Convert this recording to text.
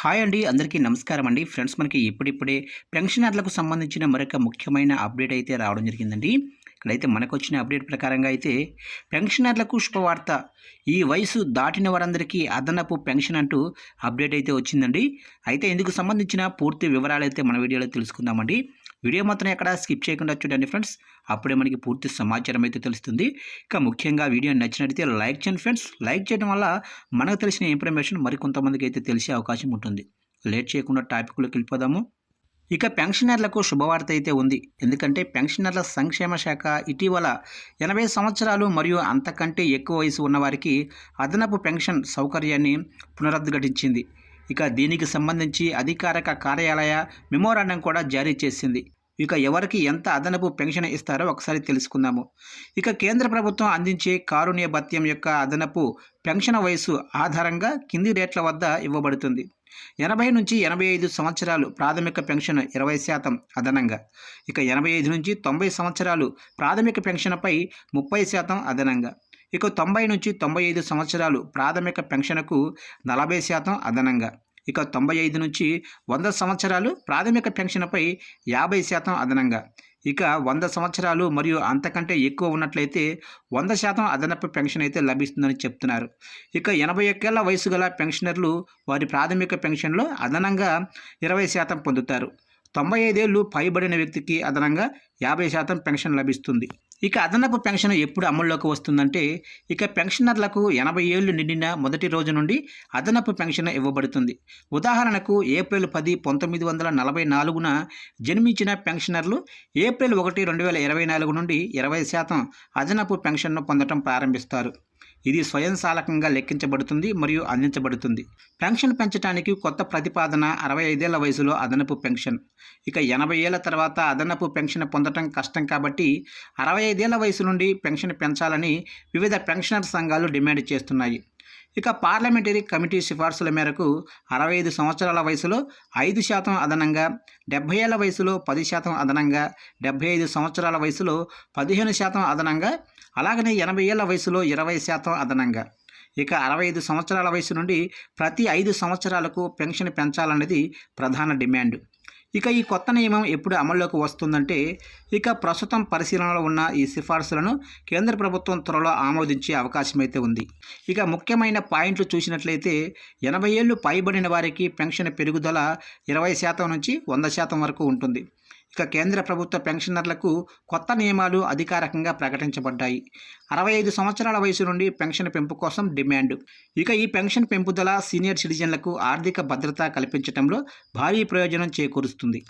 Hi అండి అందరికీ నమస్కారం అండి. ఫ్రెండ్స్ మనకి ఇప్పుడిప్పుడే పెన్షనర్లకు సంబంధించిన మరొక ముఖ్యమైన అప్డేట్ అయితే రావడం జరిగిందండి. ఇక్కడైతే మనకు వచ్చిన అప్డేట్ ప్రకారంగా అయితే పెన్షనర్లకు శుభవార్త. ఈ వయసు దాటిన వారందరికీ అదనపు పెన్షన్ అంటూ అప్డేట్ అయితే వచ్చిందండి. అయితే ఇందుకు సంబంధించిన పూర్తి వివరాలు అయితే మన వీడియోలో తెలుసుకుందామండి. వీడియో మాత్రం ఎక్కడ స్కిప్ చేయకుండా చూడండి ఫ్రెండ్స్. అప్పుడే మనకి పూర్తి సమాచారం అయితే తెలుస్తుంది. ఇక ముఖ్యంగా వీడియో నచ్చినట్లయితే లైక్ చేయండి ఫ్రెండ్స్. లైక్ చేయడం వల్ల మనకు తెలిసిన ఇన్ఫర్మేషన్ మరికొంతమందికి అయితే తెలిసే అవకాశం ఉంటుంది. లేట్ చేయకుండా టాపిక్లోకి వెళ్ళిపోదాము. ఇక పెన్షనర్లకు శుభవార్త అయితే ఉంది. ఎందుకంటే పెన్షనర్ల సంక్షేమ శాఖ ఇటీవల ఎనభై సంవత్సరాలు మరియు అంతకంటే ఎక్కువ వయసు ఉన్నవారికి అదనపు పెన్షన్ సౌకర్యాన్ని పునరుద్ఘటించింది. ఇక దీనికి సంబంధించి అధికారిక కార్యాలయ మెమోరాండం కూడా జారీ చేసింది. ఇక ఎవరికి ఎంత అదనపు పెన్షన్ ఇస్తారో ఒకసారి తెలుసుకుందాము. ఇక కేంద్ర ప్రభుత్వం అందించే కారుణ్య భత్యం యొక్క అదనపు పెన్షన్ వయసు ఆధారంగా కింది రేట్ల వద్ద ఇవ్వబడుతుంది. ఎనభై నుంచి ఎనభై ఐదు సంవత్సరాలు ప్రాథమిక పెన్షన్ ఇరవై శాతం అదనంగా. ఇక ఎనభై ఐదు నుంచి తొంభై సంవత్సరాలు ప్రాథమిక పెన్షన్పై ముప్పై శాతం అదనంగా. ఇక తొంభై నుంచి తొంభై ఐదు సంవత్సరాలు ప్రాథమిక పెన్షన్కు నలభై శాతం అదనంగా. ఇక తొంభై ఐదు నుంచి వంద సంవత్సరాలు ప్రాథమిక పెన్షన్పై యాభై శాతం అదనంగా. ఇక వంద సంవత్సరాలు మరియు అంతకంటే ఎక్కువ ఉన్నట్లయితే వంద శాతం అదనపు పెన్షన్ అయితే లభిస్తుందని చెప్తున్నారు. ఇక ఎనభై ఒక్కేళ్ళ వయసు గల పెన్షనర్లు వారి ప్రాథమిక పెన్షన్లో అదనంగా ఇరవై శాతం పొందుతారు. తొంభై ఐదేళ్ళు పైబడిన వ్యక్తికి అదనంగా యాభై శాతం పెన్షన్ లభిస్తుంది. ఇక అదనపు పెన్షన్ ఎప్పుడు అమల్లోకి వస్తుందంటే ఇక పెన్షనర్లకు ఎనభై ఏళ్ళు నిండిన మొదటి రోజు నుండి అదనపు పెన్షన్ ఇవ్వబడుతుంది. ఉదాహరణకు ఏప్రిల్ పది పంతొమ్మిది వందల నలభై నాలుగున జన్మించిన పెన్షనర్లు ఏప్రిల్ ఒకటి రెండు వేల ఇరవై నాలుగు నుండి ఇరవై శాతం అదనపు పెన్షన్ను పొందడం ప్రారంభిస్తారు. ఇది స్వయంచాలకంగా లెక్కించబడుతుంది మరియు అందించబడుతుంది. పెన్షన్ పెంచడానికి కొత్త ప్రతిపాదన అరవై ఐదేళ్ళ వయసులో అదనపు పెన్షన్. ఇక ఎనభై ఏళ్ళ తర్వాత అదనపు పెన్షన్ పొందడం కష్టం కాబట్టి అరవై ఐదేళ్ళ వయసు నుండి పెన్షన్ పెంచాలని వివిధ పెన్షనర్ సంఘాలు డిమాండ్ చేస్తున్నాయి. ఇక పార్లమెంటరీ కమిటీ సిఫార్సుల మేరకు అరవై ఐదు సంవత్సరాల వయసులో ఐదు శాతం అదనంగా డెబ్బై ఏళ్ళ వయసులో పది శాతం అదనంగా డెబ్బై ఐదు సంవత్సరాల వయసులో పదిహేను శాతం అదనంగా అలాగనే ఎనభై ఏళ్ళ వయసులో ఇరవై శాతం అదనంగా. ఇక అరవై ఐదు సంవత్సరాల వయసు నుండి ప్రతి ఐదు సంవత్సరాలకు పెన్షన్ పెంచాలన్నది ప్రధాన డిమాండ్. ఇక ఈ కొత్త నియమం ఎప్పుడు అమల్లోకి వస్తుందంటే ఇక ప్రస్తుతం పరిశీలనలో ఉన్న ఈ సిఫార్సులను కేంద్ర ప్రభుత్వం త్వరలో ఆమోదించే అవకాశం అయితే ఉంది. ఇక ముఖ్యమైన పాయింట్లు చూసినట్లయితే ఎనభై ఏళ్ళు పైబడిన వారికి పెన్షన్ పెరుగుదల ఇరవై శాతం నుంచి వంద శాతం వరకు ఉంటుంది. ఇక కేంద్ర ప్రభుత్వ పెన్షనర్లకు కొత్త నియమాలు అధికారికంగా ప్రకటించబడ్డాయి. అరవై ఐదు సంవత్సరాల వయసు నుండి పెన్షన్ పెంపు కోసం డిమాండ్. ఇక ఈ పెన్షన్ పెంపుదల సీనియర్ సిటిజన్లకు ఆర్థిక భద్రత కల్పించడంలో భారీ ప్రయోజనం చేకూరుస్తుంది.